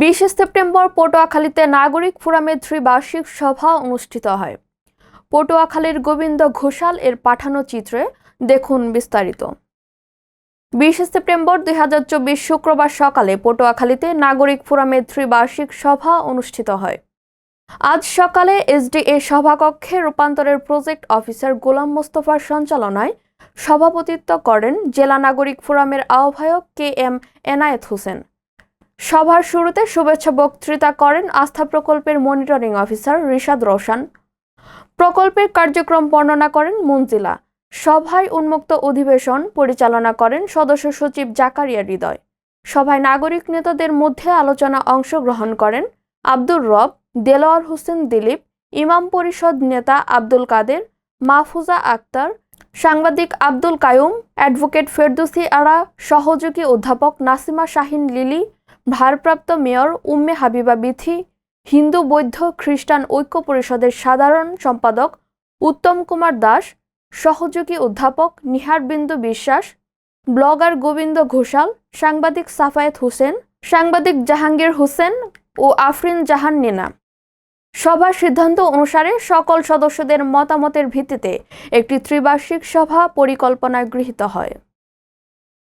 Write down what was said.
বিশে সেপ্টেম্বর পটুয়াখালীতে নাগরিক ফোরামের ত্রিবার্ষিক সভা অনুষ্ঠিত হয়। পটুয়াখালীর গোবিন্দ ঘোষাল এর পাঠানো চিত্রে দেখুন বিস্তারিত। বিশে সেপ্টেম্বর দুই হাজার চব্বিশ শুক্রবার সকালে পটুয়াখালীতে নাগরিক ফোরামের ত্রিবার্ষিক সভা অনুষ্ঠিত হয়। আজ সকালে এসডিএ সভাকক্ষে রূপান্তরের প্রজেক্ট অফিসার গোলাম মোস্তফার সঞ্চালনায় সভাপতিত্ব করেন জেলা নাগরিক ফোরামের আহ্বায়ক কে এম এনায়েত হোসেন। সভার শুরুতে শুভেচ্ছা বক্তৃতা করেন আস্থা প্রকল্পের মনিটরিং অফিসার রিশাদ রোশন। প্রকল্পের কার্যক্রম বর্ণনা করেন মঞ্জিলা সভায় উন্মুক্ত অধিবেশন পরিচালনা করেন সদস্য সচিব জাকারিয়া হৃদয়। সভায় নাগরিক নেতাদের মধ্যে আলোচনা অংশগ্রহণ করেন আব্দুর রব, দেলোয়ার হোসেন দিলীপ, ইমাম পরিষদ নেতা আব্দুল কাদের, মাহফুজা আক্তার, সাংবাদিক আব্দুল কায়ুম, অ্যাডভোকেট ফেরদুসি আরা, সহযোগী অধ্যাপক নাসিমা শাহিন লিলি ভারপ্রাপ্ত মেয়র উম্মে হাবিবা বিথি, হিন্দু বৌদ্ধ খ্রিস্টান ঐক্য পরিষদের সাধারণ সম্পাদক উত্তম কুমার দাস, সহযোগী অধ্যাপক নিহারবিন্দু বিশ্বাস, ব্লগার গোবিন্দ ঘোষাল, সাংবাদিক সাফায়েত হোসেন, সাংবাদিক জাহাঙ্গীর হোসেন ও আফরিন জাহান নেনা। সভার সিদ্ধান্ত অনুসারে সকল সদস্যদের মতামতের ভিত্তিতে একটি ত্রিবার্ষিক সভা পরিকল্পনা গৃহীত হয়।